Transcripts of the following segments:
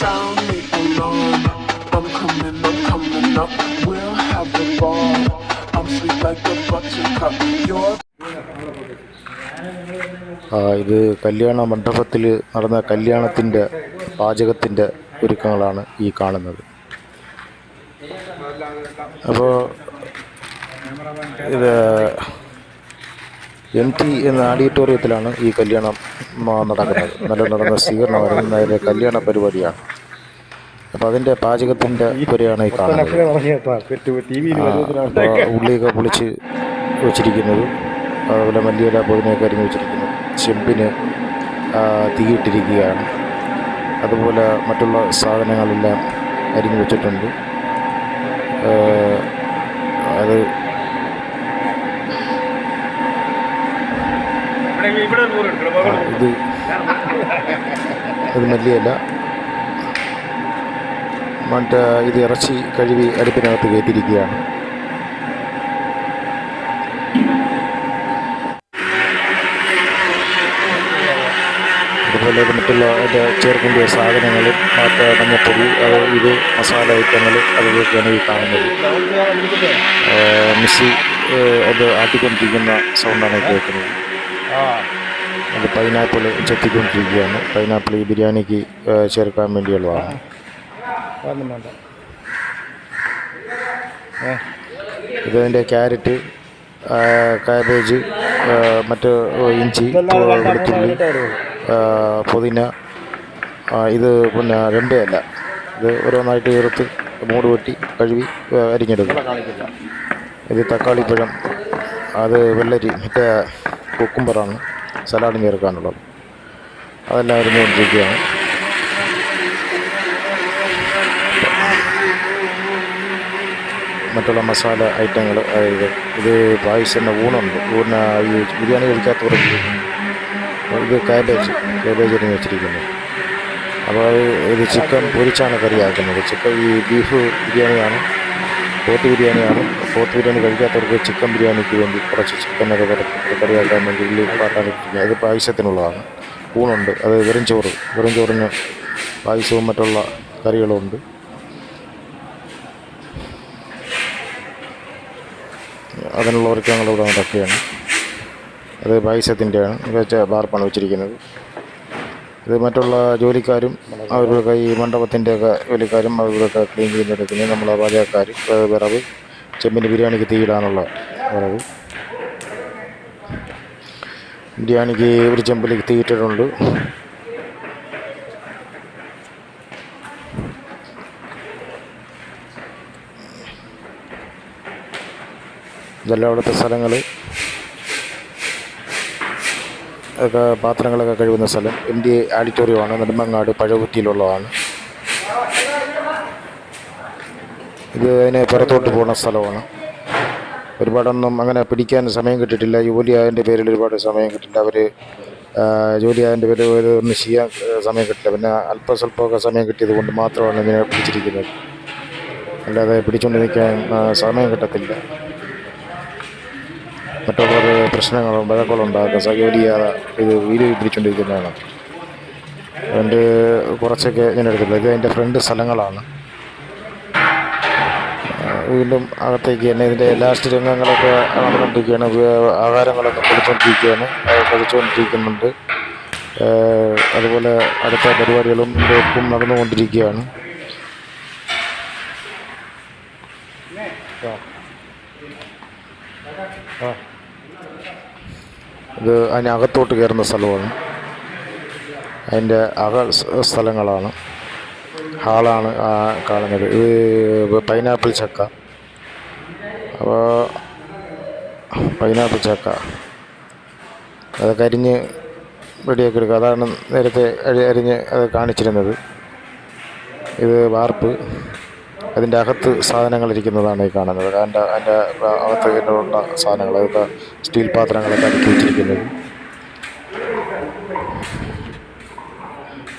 found me alone. I'm coming, I'm coming up. We'll have a ball. I'm sweet like a buttercup. You're ആ, ഇത് കല്യാണ മണ്ഡപത്തിൽ നടന്ന കല്യാണത്തിന്റെ പാചകത്തിന്റെ ഒരുക്കങ്ങളാണ് ഈ കാണുന്നത് അപ്പോൾ ഇത് എം ടി എന്ന ഓഡിറ്റോറിയത്തിലാണ് ഈ കല്യാണം നടക്കുന്നത്. നല്ല നടന്ന സ്വീകരണം വരുന്ന കല്യാണ പരിപാടിയാണ്. അപ്പോൾ അതിന്റെ പാചകത്തിന്റെ പുരയാണ് ഈ കാണുന്നത്. ഉള്ളിയൊക്കെ പൊളിച്ച് വെച്ചിരിക്കുന്നത്. അതുപോലെ മല്ലിയില പുതിനയൊക്കെ അരിഞ്ഞ് വെച്ചിരിക്കുന്നു ചെമ്പിന് തീയിട്ടിരിക്കുകയാണ് അതുപോലെ മറ്റുള്ള സാധനങ്ങളെല്ലാം അരിഞ്ഞു വെച്ചിട്ടുണ്ട്. അത് ആ, ഇത് അത് മല്ലിയല്ല. മറ്റേ ഇത് ഇറച്ചി കഴുകി അടുപ്പിനകത്ത് കയറ്റിയിരിക്കുകയാണ്. അതുപോലെ മറ്റുള്ള അതിന്റെ ചേർക്കേണ്ട സാധനങ്ങൾ മറ്റേ മഞ്ഞപ്പൊടി അത് ഇത് മസാല ഐറ്റങ്ങൾ അതൊക്കെയാണ് ഈ കാണുന്നത്. മിസ്സി അത് ആട്ടിക്കൊണ്ടിരിക്കുന്ന സൗണ്ടാണ് കേൾക്കുന്നത്. അത് പൈനാപ്പിൾ ചെത്തിക്കൊണ്ടിരിക്കുകയാണ്. പൈനാപ്പിൾ ഈ ബിരിയാണിക്ക് ചേർക്കാൻ വേണ്ടിയുള്ളതാണ്. ഇതിന്റെ ക്യാരറ്റ് കാബേജ് മറ്റ് ഇഞ്ചി വെളുത്തുള്ളി പുതിന ഇത് പിന്നെ രണ്ടല്ല ഇത് ഓരോന്നായിട്ട് ചേർത്ത് മൂട് വെട്ടി കഴുകി അരിഞ്ഞെടുക്കും. ഇത് തക്കാളിപ്പഴം അത് വെള്ളരി മറ്റേ കുക്കുംബറാണ് സലാഡിന് ചേർക്കാനുള്ളത് അതെല്ലാം അരിഞ്ഞുകൊണ്ടിരിക്കുകയാണ് മറ്റുള്ള മസാല ഐറ്റങ്ങൾ അതായത് ഇത് പായസിന്റെ ഊണുണ്ട്. ഊണ് ഈ ബിരിയാണി കഴിക്കാത്തവർക്ക് ഇത് കാബേജ് കാബേജ് അരിഞ്ഞ് വെച്ചിരിക്കുന്നു. അപ്പോൾ ഇത് ചിക്കൻ പൊരിച്ചാണ് കറിയാക്കുന്നത്. ചിക്കൻ ഈ ബീഫ് ബിരിയാണിയാണ്. പോത്ത് ബിരിയാണിയാണ്. പോത്ത് ബിരിയാണി കഴിക്കാത്തവർക്ക് ചിക്കൻ ബിരിയാണിക്ക് വേണ്ടി കുറച്ച് ചിക്കനൊക്കെ കറി കറിയാക്കാൻ വേണ്ടി ഉള്ളി പാട്ടാനിരിക്കുന്നത് ഇത് പായസത്തിനുള്ളതാണ്. ഊണുണ്ട്. അത് വെറും ചോറ്. വെറും ചോറിന് പായസവും മറ്റുള്ള കറികളും ഉണ്ട് അതിനുള്ള ഒരുക്കങ്ങൾ നടക്കുകയാണ്. അത് പായസത്തിന്റെയാണ്. വെച്ച ബാർപ്പാണ് വെച്ചിരിക്കുന്നത്. ഇത് മറ്റുള്ള ജോലിക്കാരും അവരുടെ ഈ മണ്ഡപത്തിന്റെയൊക്കെ ജോലിക്കാരും അവരൊക്കെ ക്ലീൻ ചെയ്തെടുക്കുന്നത് നമ്മളെ പാചകക്കാർ വിറവ് ചെമ്പിന് ബിരിയാണിക്ക് തീയിടാനുള്ള വിറവ് ബിരിയാണിക്ക് ഒരു ചെമ്പിൽ തീയിട്ടിട്ടുണ്ട്. ഇതെല്ലാം അവിടുത്തെ സ്ഥലങ്ങൾ ഒക്കെ പാത്രങ്ങളൊക്കെ കഴുകുന്ന സ്ഥലം. എം ഡി ഓഡിറ്റോറിയമാണ് നെടുമങ്ങാട് പഴകുത്തിയിലുള്ളതാണ്. ഇത് അതിന് പുറത്തോട്ട് പോകുന്ന സ്ഥലമാണ്. ഒരുപാടൊന്നും അങ്ങനെ പിടിക്കാൻ സമയം കിട്ടിയിട്ടില്ല. ജോലി ആയതിന്റെ പേരിൽ ഒരുപാട് സമയം കിട്ടില്ല അവർ ജോലി ആയതിന്റെ പേരിൽ ഒന്നും ചെയ്യാൻ സമയം കിട്ടില്ല പിന്നെ അല്പ സ്വല്പമൊക്കെ സമയം കിട്ടിയത് കൊണ്ട് മാത്രമാണ് ഇതിനെ പിടിച്ചിരിക്കുന്നത്. അല്ലാതെ പിടിച്ചുകൊണ്ട് നിൽക്കാൻ സമയം കിട്ടത്തില്ല. മറ്റുള്ളവർ പ്രശ്നങ്ങളും വഴക്കുകളും ഉണ്ടാക്കുക ജോലി ചെയ്യാതെ ഇത് വീഡിയോ പിടിച്ചുകൊണ്ടിരിക്കുന്നതാണ് അതുകൊണ്ട് കുറച്ചൊക്കെ ഞാൻ എടുത്തില്ല ഇത് എന്റെ ഫ്രണ്ട് സ്ഥലങ്ങളാണ്. ആ, വീണ്ടും അകത്തേക്ക് തന്നെ ഇതിന്റെ ലാസ്റ്റ് രംഗങ്ങളൊക്കെ നടന്നുകൊണ്ടിരിക്കുകയാണ്. ആഹാരങ്ങളൊക്കെ കൊടുത്തുകൊണ്ടിരിക്കുകയാണ് കഴിച്ചുകൊണ്ടിരിക്കുന്നുണ്ട് അതുപോലെ അടുത്ത പരിപാടികളും ഇപ്പം നടന്നുകൊണ്ടിരിക്കുകയാണ്. ആ. നടന്നുകൊണ്ടിരിക്കുകയാണ് ഇത് അതിനകത്തോട്ട് കയറുന്ന സ്ഥലമാണ്. അതിന്റെ അക സ്ഥലങ്ങളാണ്. ഹാളാണ് കാണുന്നത്. ഇത് പൈനാപ്പിൾ ചക്ക. അപ്പോൾ പൈനാപ്പിൾ ചക്ക. അത് കരിഞ്ഞ് റെഡിയാക്കി എടുക്കുക. അതാണ് നേരത്തെ അരി അരിഞ്ഞ് അത് കാണിച്ചിരുന്നത്. ഇത് വാർപ്പ്. അതിന്റെ അകത്ത് സാധനങ്ങൾ ഇരിക്കുന്നതാണ് ഈ കാണുന്നത്. അതിന്റെ അതിന്റെ അകത്ത് ഇതിനുള്ള സാധനങ്ങൾ അതൊക്കെ സ്റ്റീൽ പാത്രങ്ങളൊക്കെ അടുക്കി വെച്ചിരിക്കുന്നത്.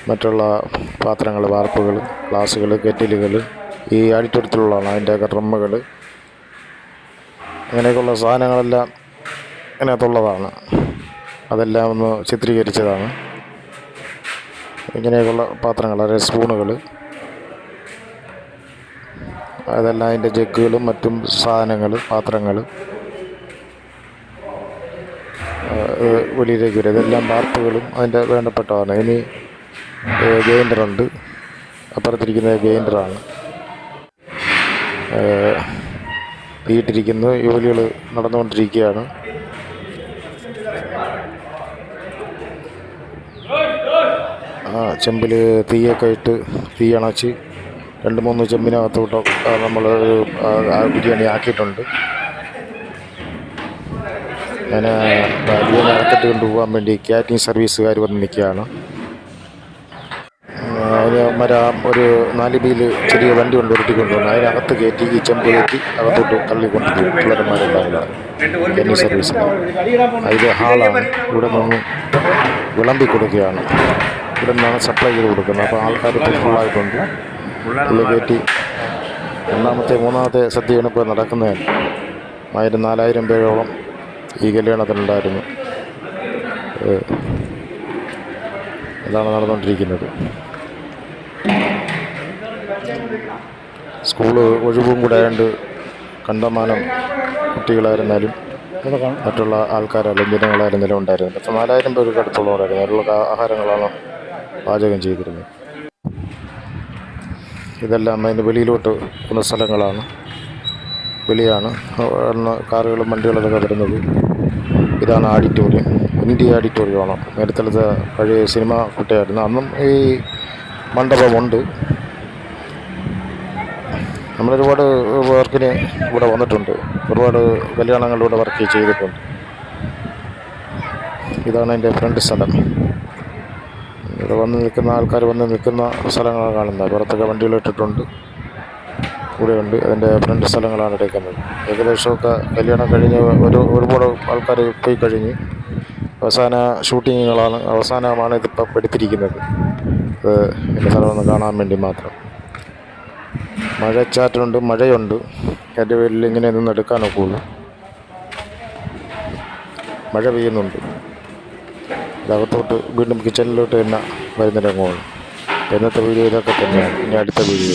മറ്റുള്ള പാത്രങ്ങൾ വാർപ്പുകൾ ഗ്ലാസ്സുകൾ കെറ്റിലുകൾ ഈ ഓഡിറ്റോറിയത്തിലുള്ളതാണ് അതിന്റെയൊക്കെ ഡ്രമ്മുകൾ അങ്ങനെയൊക്കെയുള്ള സാധനങ്ങളെല്ലാം ഇതിനകത്തുള്ളതാണ്. അതെല്ലാം ഒന്ന് ചിത്രീകരിച്ചതാണ്. ഇങ്ങനെയൊക്കെയുള്ള പാത്രങ്ങൾ അതായത് സ്പൂണുകൾ. അതെല്ലാം അതിന്റെ ജഗ്ഗുകളും മറ്റും സാധനങ്ങൾ പാത്രങ്ങൾ. വെളിയിലേക്ക് വരും. ഇതെല്ലാം വാർപ്പുകളും അതിന്റെ വേണ്ടപ്പെട്ടതാണ്. ഇനി ഗ്രൈൻഡറുണ്ട്. അപ്പുറത്തിരിക്കുന്നത് ഗ്രൈൻഡറാണ്. തീയിട്ടിരിക്കുന്നു ജോലികൾ നടന്നുകൊണ്ടിരിക്കുകയാണ്. ആ ചെമ്പിൽ തീയൊക്കെ ഇട്ട് തീ അണച്ച് രണ്ട് മൂന്ന് ചെമ്പിനകത്തോട്ട് നമ്മൾ ബിരിയാണി ആക്കിയിട്ടുണ്ട്. ഞാൻ ബിരിയാണി അകത്തിട്ട് കൊണ്ടുപോകാൻ വേണ്ടി കാറ്ററിംഗ് സർവീസുകാർ വന്ന് നിൽക്കുകയാണ്. അതിന് മര ഒരു നാല് ബിയിൽ ചെറിയ വണ്ടി കൊണ്ട് ഉരുട്ടിക്കൊണ്ടുവന്നു അതിനകത്ത് കയറ്റി ഈ ചെമ്പ് കയറ്റി അകത്തോട്ട് തള്ളിക്കൊണ്ടുപോകും പിള്ളേരന്മാരെല്ലാം കൂടെ സർവീസ്. സർവീസിന് ഇത് ഹാളാണ്. ഇവിടെ നിന്ന് വിളമ്പി കൊടുക്കുകയാണ്. ഇവിടെ നിന്നാണ് സപ്ലൈ ചെയ്ത് കൊടുക്കുന്നത്. അപ്പോൾ ആൾക്കാർ ഫുള്ളായിട്ടുണ്ട് ഉള്ളിൽ കയറ്റി രണ്ടാമത്തെ മൂന്നാമത്തെ സദ്യയാണ് ഇപ്പോൾ നടക്കുന്നത്. ആയിരം നാലായിരം പേരോളം ഈ കല്യാണത്തിനുണ്ടായിരുന്നു. അതാണ് ഇതാണ് നടന്നുകൊണ്ടിരിക്കുന്നത്. സ്കൂൾ ഒഴിവും കൂടെ ആയതുകൊണ്ട് കണ്ടമാനം കുട്ടികളായിരുന്നാലും മറ്റുള്ള ആൾക്കാരായാലും ജനങ്ങളായിരുന്നാലും ഉണ്ടായിരുന്നു പത്ത് നാലായിരം പേർക്ക് അടുത്തുള്ളവരായിരുന്നു. അതിലുള്ള ആഹാരങ്ങളാണ് പാചകം ചെയ്തിരുന്നത്. ഇതെല്ലാം അതിന് വെളിയിലോട്ട് പോകുന്ന സ്ഥലങ്ങളാണ്. വെളിയാണ്. കാറുകളും വണ്ടികളും ഒക്കെ വരുന്നത്. ഇതാണ് ആഡിറ്റോറിയം ഇന്ത്യ ആഡിറ്റോറിയമാണ് നേരത്തെ പഴയ സിനിമ കുട്ടിയായിരുന്നു. അന്നും ഈ മണ്ഡപമുണ്ട്. നമ്മളൊരുപാട് വർക്കിന് ഇവിടെ വന്നിട്ടുണ്ട്. ഒരുപാട് കല്യാണങ്ങളിലൂടെ വർക്ക് ചെയ്തിട്ടുണ്ട്. ഇതാണ് എന്റെ ഫ്രണ്ട് സ്ഥലം. ഇവിടെ വന്ന് നിൽക്കുന്ന ആൾക്കാർ വന്ന് നിൽക്കുന്ന സ്ഥലങ്ങളാണ് കാണുന്നത്. പുറത്തൊക്കെ വണ്ടികൾ ഇട്ടിട്ടുണ്ട്. കൂടെയുണ്ട് അതിന്റെ ഫ്രണ്ട് സ്ഥലങ്ങളാണ് എടുക്കുന്നത്. ഏകദേശമൊക്കെ കല്യാണം കഴിഞ്ഞ് ഒരു ഒരുപാട് ആൾക്കാർ പോയി കഴിഞ്ഞ് അവസാന ഷൂട്ടിങ്ങുകളാണ് അവസാനമാണ് ഇതിപ്പോൾ എടുത്തിരിക്കുന്നത്. ഇത് എന്റെ സ്ഥലമൊന്ന് കാണാൻ വേണ്ടി മാത്രം. മഴച്ചാറ്റുണ്ട് മഴയുണ്ട്. എന്റെ പേരിൽ ഇങ്ങനെ നിന്ന് എടുക്കാനൊക്കുള്ളൂ മഴ പെയ്യുന്നുണ്ട്. അകത്തോട്ട് വീണ്ടും കിച്ചണിലോട്ട് തന്നെ വരുന്ന രംഗമാണ് എന്നത്തെ വീഡിയോ ഇതൊക്കെ തന്നെയാണ്. ഇനി അടുത്ത വീഡിയോ.